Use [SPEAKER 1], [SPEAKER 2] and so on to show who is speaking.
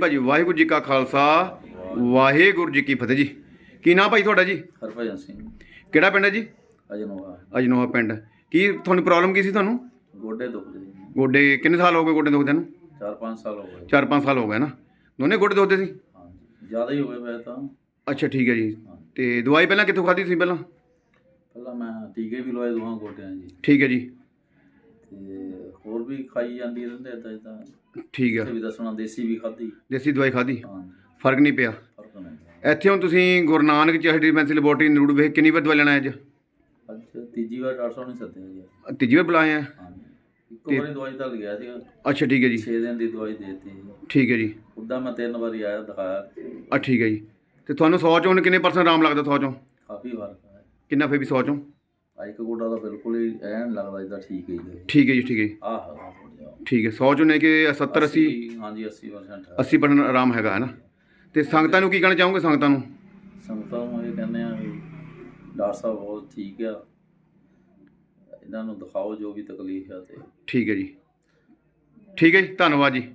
[SPEAKER 1] ਭਾਜੀ ਵਾਹਿਗੁਰੂ ਜੀ ਕਾ ਖਾਲਸਾ ਵਾਹਿਗੁਰੂ ਜੀ ਕੀ ਫਤਿਹ ਜੀ। ਕੀ ਨਾਮ ਭਾਈ ਤੁਹਾਡਾ ਜੀ?
[SPEAKER 2] ਹਰਭਜਨ ਸਿੰਘ।
[SPEAKER 1] ਕਿਹੜਾ ਪਿੰਡ ਹੈ ਜੀ?
[SPEAKER 2] ਅਜਨੋਆ।
[SPEAKER 1] ਅਜਨੋਆ ਪਿੰਡ। ਕੀ ਤੁਹਾਨੂੰ ਪ੍ਰੋਬਲਮ ਕੀ ਸੀ ਤੁਹਾਨੂੰ?
[SPEAKER 2] ਗੋਡੇ ਦੁਖਦੇ।
[SPEAKER 1] ਗੋਡੇ ਕਿੰਨੇ ਸਾਲ ਹੋ ਗਏ ਗੋਡੇ ਦੁਖਦੇ ਨੂੰ?
[SPEAKER 2] ਚਾਰ ਪੰਜ ਸਾਲ ਹੋ ਗਏ।
[SPEAKER 1] 4-5 ਸਾਲ ਹੋ ਗਏ ਨਾ। ਦੋਨੇ ਗੋਡੇ ਦੁਖਦੇ ਸੀ?
[SPEAKER 2] ਹਾਂਜੀ। ਜ਼ਿਆਦਾ ਹੀ ਹੋਏ ਵੈਸੇ ਤਾਂ।
[SPEAKER 1] ਅੱਛਾ ਠੀਕ ਹੈ ਜੀ। ਤੇ ਦਵਾਈ ਪਹਿਲਾਂ ਕਿੱਥੋਂ ਖਾਧੀ ਸੀ ਪਹਿਲਾਂ?
[SPEAKER 2] ਪਹਿਲਾਂ ਮੈਂ ਟੀਕੇ ਵੀ ਲਵਾਏ ਦੋਹਾਂ ਗੋਡਿਆਂ ਜੀ।
[SPEAKER 1] ਠੀਕ ਹੈ ਜੀ।
[SPEAKER 2] ਤੇ ਹੋਰ ਵੀ ਖਾਈ ਜਾਂਦੀ ਰਹਿੰਦੇ ਤਾਂ ਇਦਾਂ
[SPEAKER 1] ਠੀਕ ਹੈ
[SPEAKER 2] ਤੇ ਵੀ ਦੱਸਣਾ ਦੇਸੀ ਵੀ ਖਾਧੀ।
[SPEAKER 1] ਦੇਸੀ ਦਵਾਈ ਖਾਧੀ?
[SPEAKER 2] ਹਾਂਜੀ।
[SPEAKER 1] ਫ਼ਰਕ ਨਹੀਂ ਪਿਆ?
[SPEAKER 2] ਫ਼ਰਕ ਨਹੀਂ।
[SPEAKER 1] ਇੱਥੇ ਹੁਣ ਤੁਸੀਂ ਗੁਰੂ ਨਾਨਕ ਡਿਸਪੈਂਸਰੀ ਲੈਬੋਰਟਰੀ ਨਰੂੜ ਵੇਖ ਕਿੰਨੀ ਵਾਰ ਦਵਾਈ ਲੈਣਾ ਅੱਜ?
[SPEAKER 2] ਅੱਜ ਤੀਜੀ ਵਾਰ ਡਾਕਟਰ ਸਾਹਿਬ ਨੇ ਸੱਦਿਆ ਜੀ।
[SPEAKER 1] ਤੀਜੀ ਵਾਰ ਬੁਲਾਏ ਆ?
[SPEAKER 2] ਇੱਕੋ ਵਾਰੀ ਦਵਾਈ ਤਾਂ ਗਿਆ ਸੀ
[SPEAKER 1] ਅੱਛਾ ਠੀਕ ਹੈ ਜੀ।
[SPEAKER 2] 6 ਦਿਨ ਦੀ ਦਵਾਈ ਦੇਤੀ
[SPEAKER 1] ਠੀਕ ਹੈ ਜੀ।
[SPEAKER 2] ਉੱਦਾਂ ਮੈਂ ਤਿੰਨ ਵਾਰੀ ਆਇਆ ਦਿਖਾਇਆ।
[SPEAKER 1] ਆ ਠੀਕ ਹੈ ਜੀ। ਤੇ ਤੁਹਾਨੂੰ 100 ਚੋਂ ਕਿੰਨੇ ਪਰਸੈਂਟ ਆਰਾਮ ਲੱਗਦਾ 100 ਚੋਂ?
[SPEAKER 2] ਕਾਫੀ ਫ਼ਰਕ ਹੈ।
[SPEAKER 1] ਕਿੰਨਾ ਫੇ ਵੀ 100 ਚੋਂ?
[SPEAKER 2] ਆ ਇੱਕ ਗੋਡਾ ਤਾਂ ਬਿਲਕੁਲ ਹੀ ਐਨ ਲੱਗਦਾ ਜਿੱਦਾਂ ਠੀਕ ਹੀ ਹੈ।
[SPEAKER 1] ਠੀਕ ਹੈ ਜੀ ਠੀਕ ਹੈ ਜੀ।
[SPEAKER 2] ਆਹ ਹਾਂ ਥੋੜ੍ਹਾ ਜਿਹਾ।
[SPEAKER 1] ਠੀਕ ਹੈ 100 ਚੋਂ ਕਿ 70 80
[SPEAKER 2] ਹਾਂਜੀ 80% ਹੈ।
[SPEAKER 1] 80 ਪਰਸੈਂਟ ਆਰਾਮ ਹੈਗਾ ਹੈ ਨਾ? ਤੇ ਸੰਗਤਾਂ ਨੂੰ ਕੀ ਕਹਿਣਾ ਚਾਹੋਗੇ ਸੰਗਤਾਂ ਨੂੰ?
[SPEAKER 2] ਸੰਗਤਾਂ ਨੂੰ ਇਹ ਕਹਿੰਦੇ ਆ ਵੀ ਡਾਕਟਰ ਸਾਹਿਬ ਬਹੁਤ ਠੀਕ ਆ। ਇਹਨਾਂ ਨੂੰ ਦਿਖਾਓ ਜੋ ਵੀ ਤਕਲੀਫ ਹੈ ਤੇ।
[SPEAKER 1] ਠੀਕ ਹੈ ਜੀ। ਠੀਕ ਹੈ ਜੀ ਧੰਨਵਾਦ ਜੀ।